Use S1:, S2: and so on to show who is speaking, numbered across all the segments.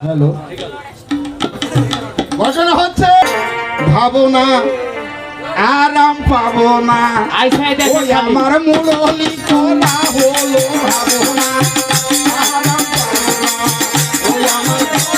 S1: Hello. ঘটনা হচ্ছে। ভাবনা আরাম পাবো না। ওই আমার মুরলি তোলা হলো ভাবনা আরাম পাবো না। ওই আমার আমার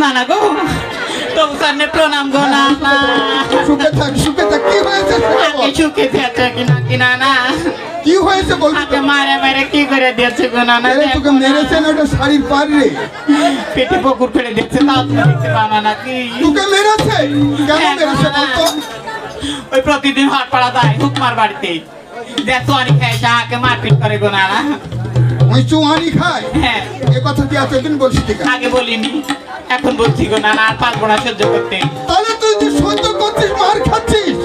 S1: না
S2: গো সামনে প্রণাম গো না
S1: সুখে থাক সুখে থাক কি হয়েছে? সেটা
S2: আগে
S1: কি
S2: আগে মারে মারে কি করে দিয়েছে না না
S1: তোকে মেরেছে না ওটা শাড়ির পার রে?
S2: পেটে পুকুর ফেলে দিচ্ছে তাও তুমি দেখতে না নাকি?
S1: তোকে মেরেছে? কেন মেরেছে বলতো?
S2: ওই প্রতিদিন হাট পাড়া হুকমার বাড়িতে যে খায় মারপিট করে না
S1: ওই খায়?
S2: হ্যাঁ।
S1: এ কথা তুই এতদিন বলছিস
S2: আগে বলিনি এখন বলছি গো না আর পারব না সহ্য করতে।
S1: তাহলে তুই যে সহ্য করছিস মার খাচ্ছিস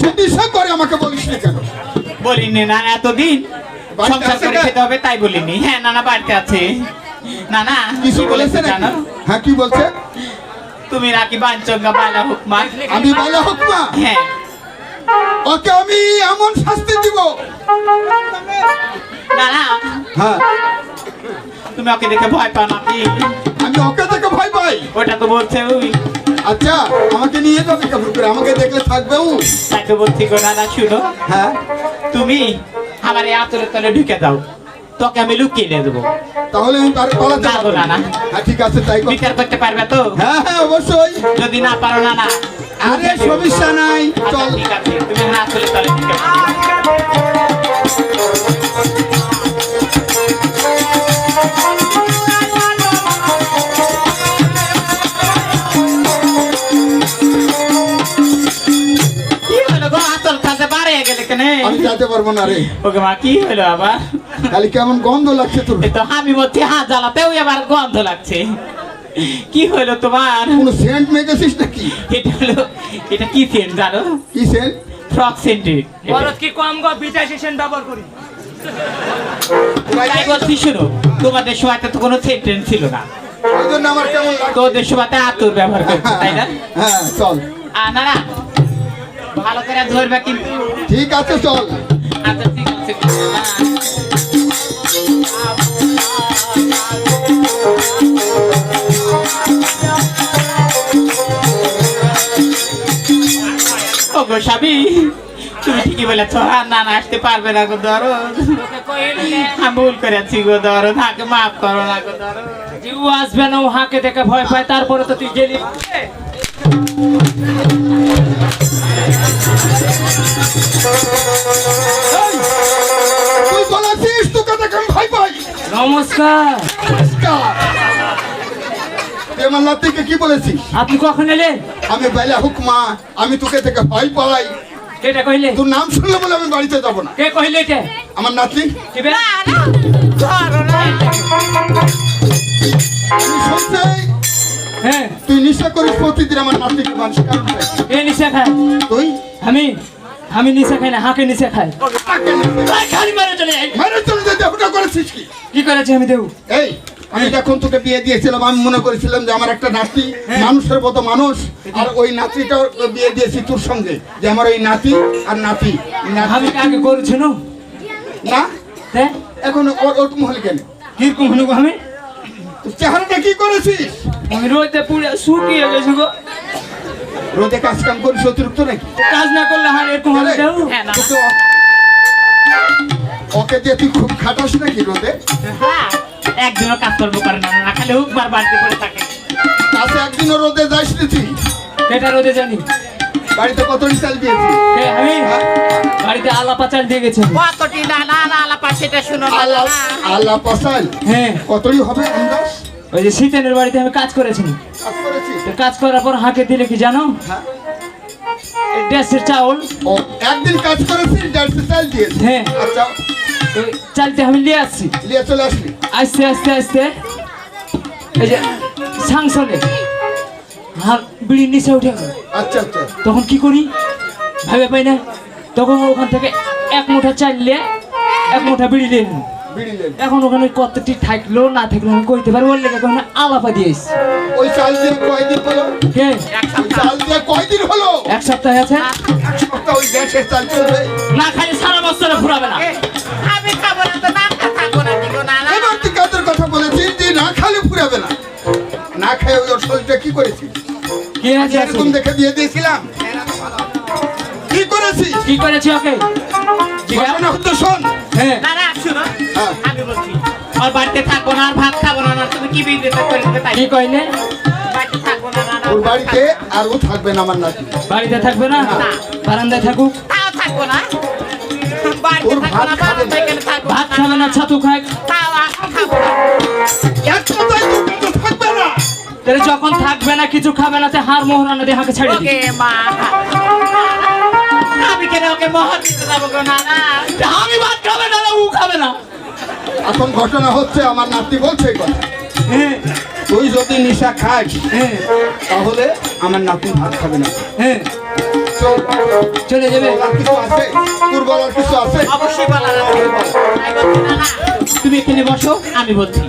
S1: সে করে আমাকে
S2: বলিনি না এতদিন সংসার করে খেতে হবে তাই বলিনি। হ্যাঁ নানা বাড়িতে আছে। না না
S1: কিছু বলেছে
S2: জানো?
S1: হ্যাঁ কি বলছে?
S2: তুমি নাকি বাঞ্চঙ্গা বালা হুকমা
S1: আমি বলা হোক মা?
S2: হ্যাঁ।
S1: ওকে আমি এমন শাস্তি দিব?
S2: না না
S1: হ্যাঁ।
S2: তুমি ওকে দেখে ভয় পাও নাকি?
S1: আমি ওকে দেখে ভয় পাই।
S2: ওটা তো বলছে ওই।
S1: আচ্ছা আমাকে নিয়ে যাবে কেমন করে আমাকে দেখলে থাকবে ও।
S2: বলছি গো না না শুনো।
S1: হ্যাঁ।
S2: তুমি আমার এই আতরে তলে ঢুকে দাও। তোকে আমি লুকিয়ে নিয়ে দেবো।
S1: তাহলে আমি তার তলা
S2: না না না
S1: হ্যাঁ ঠিক আছে তাই।
S2: বিচার করতে পারবে তো?
S1: হ্যাঁ হ্যাঁ অবশ্যই।
S2: যদি না পারো না না
S1: আরে সমস্যা নাই। আমি পারব না রে।
S2: ওকে মা কি হলো আবার?
S1: খালি কেমন গন্ধ লাগছে তোর?
S2: তো আমি বলছি হাত জ্বালাতেও আবার গন্ধ লাগছে। কি হলো তোমার?
S1: কোনো সেন্ট মেখেছিস নাকি?
S2: এটা হলো এটা কি সেন্ট জানো?
S1: কি সেন্ট
S2: ফ্রক সেন্টেড
S3: খরচ কি কম গো বিটাশি সেন্ট ব্যবহার করি।
S2: তাই বলছি শুনো তোমাদের সময়তে তো কোনো সেন্টেন্স ছিল না। তোদের সময়তে আতর ব্যবহার করছে তাই না?
S1: হ্যাঁ চল।
S2: না ভালো করে ধরবে কিন্তু।
S1: ঠিক আছে চল।
S2: আচ্ছা ঠিক আছে। স্বামী তুমি ঠিকই বলেছ। আর না না আসতে পারবে না গো ধরো আমি ভুল করেছি গো ধরো তাকে মাফ করো না গো ধরো
S3: জিউ আসবে না ও হাঁকে দেখে ভয় পায় তারপরে তো তুই গেলি। নমস্কার।
S1: আমার নাতিকে কি বলেছিস?
S3: আপনি কখন এলেন?
S1: আমি বেলা হুকমা আমি তোকে থেকে ভয় পাই।
S3: কেটা কইলে?
S1: তোর নাম শুনলে বলে আমি বাড়িতে যাব না।
S3: কে কইলে এটা?
S1: আমার নাতি?
S3: কিবে? হ্যাঁ।
S1: তুই নিশা করিস প্রতিদিন আমার নাতিকে মানুষ কারণ।
S3: কে নিশা খায়?
S1: তুই?
S3: আমি? আমি নিশা খাই না হাঁকে নিশা খাই।
S2: খালি মারে চলে যাই।
S1: মেরে চলে যেতে ওটা করেছিস কি?
S3: কি করেছে আমি দেবো
S1: এই আমি যখন তোকে বিয়ে দিয়েছিলাম আমি মনে করেছিলাম যে আমার একটা নাতি
S3: হ্যাঁ।
S1: মানুষের মতো মানুষ আর ওই নাতিটা বিয়ে দিয়েছি তোর সঙ্গে যে আমার ওই নাতি আর নাতি।
S3: আমি কাকে করেছি না? হ্যাঁ
S1: এখন ওর ওর মহল কেন?
S3: কীরকম হলো আমি?
S1: চেহারাটা কি করেছিস?
S3: আমি রোদে পুড়ে শুকিয়ে গেছি গো।
S1: রোদে কাজ কাম করিস অতিরিক্ত নাকি?
S3: কাজ না করলে আমার এরকম হবে
S2: হ্যাঁ
S1: ওকে দিয়ে তুই খুব খাটাস নাকি রোদে?
S2: হ্যাঁ একদিনও কাজ করব করে না না খালি হুকবার বাড়িতে পড়ে থাকে।
S1: একদিনও রোদে যাস নি তুই?
S3: কেটা রোদে জানি।
S1: বাড়িতে কতটি চাল দিয়েছি
S3: আমি
S1: হ্যাঁ?
S3: বাড়িতে আলা পাচাল দিয়ে গেছে
S2: কতটি না না না আলাপা সেটা শুনো
S3: হ্যাঁ।
S1: কতটি হবে আন্দাজ?
S3: ওই যে শীতেনের বাড়িতে আমি কাজ করেছি?
S1: কাজ
S3: কাজ করার পর হাঁকে দিলে কি জানো?
S1: হ্যাঁ।
S3: চাউল।
S1: ও একদিন কাজ করেছি দেড়শো চাল দিয়েছি।
S3: হ্যাঁ।
S1: আচ্ছা।
S3: চালতে আমি নিয়ে আসছি।
S1: নিয়ে চলে আসলি
S3: আস্তে আস্তে আস্তে। এই যে সাংসলে আর বিড়ির নিচে উঠে গেল।
S1: আচ্ছা আচ্ছা।
S3: তখন কি করি? ভাবে পাই না। তখন ওখান থেকে এক মুঠা চাইলে এক মুঠা বিড়ি নিয়ে এখন ওখানে কতটি থাকল না থাকল আমি কইতে পারি ওর লেগে ওখানে আলাপা দিয়েছি
S1: ওই চাল দিয়ে কয়দিন হলো?
S3: কে?
S1: চাল দিয়ে কয়দিন হলো?
S3: এক সপ্তাহ আছে?
S1: এক সপ্তাহ ওই গ্যাসের চাল চলবে।
S3: না খালি সারা বছরে ঘুরাবে না।
S2: আমি খাব না তো নাম থাকব না দিগো না না
S1: এবার তুই কাদের কথা বলেছিস যে না খালে ঘুরাবে না? না খেয়ে ওই ওর শরীরটা কি করেছিস?
S3: কি আছে?
S1: এরকম দেখে দিয়ে দিয়েছিলাম। কি করেছিস?
S3: কি করেছি ওকে?
S1: ঘটনা হতো শোন।
S3: হ্যাঁ।
S2: না না। শুনো। আমি বলছি আর বাড়িতে থাকব না আর ভাত খাব না না তুমি কি বিদ্যুৎ করে দিতে তাই।
S3: কি কইলে?
S2: বাড়িতে থাকব না না না
S1: ওর বাড়িতে আর ও থাকবে না আমার নাতি।
S3: বাড়িতে থাকবে না?
S2: না।
S3: বারান্দায় থাকুক।
S2: তাও থাকব না। বাড়িতে
S1: ওর
S2: থাকব না
S1: ভাত খাবে না।
S2: বাড়িতে এখানে থাকব
S3: ভাত খাবে না ছাতু খায়
S2: তাও আর খাব না।
S1: এক কথায় তোর কাছে থাকবে না।
S3: তাহলে যখন থাকবে না কিছু খাবে না তে হার মোহরানা দিয়ে হাঁকে ছেড়ে
S2: ওকে মা আমি কেন ওকে মহর দিতে যাব গো না
S3: আমি ভাত খাবে
S1: এখন ঘটনা হচ্ছে আমার নাতি বলছে এই কথা।
S3: হ্যাঁ।
S1: তুই যদি নিশা খাস
S3: হ্যাঁ।
S1: তাহলে আমার নাতি ভাত খাবে না।
S3: হ্যাঁ।
S1: চল।
S3: যাবে।
S1: কিছু আছে? তোর বলার কিছু আছে?
S2: অবশ্যই বলার তুমি এখানে বসো আমি বলছি।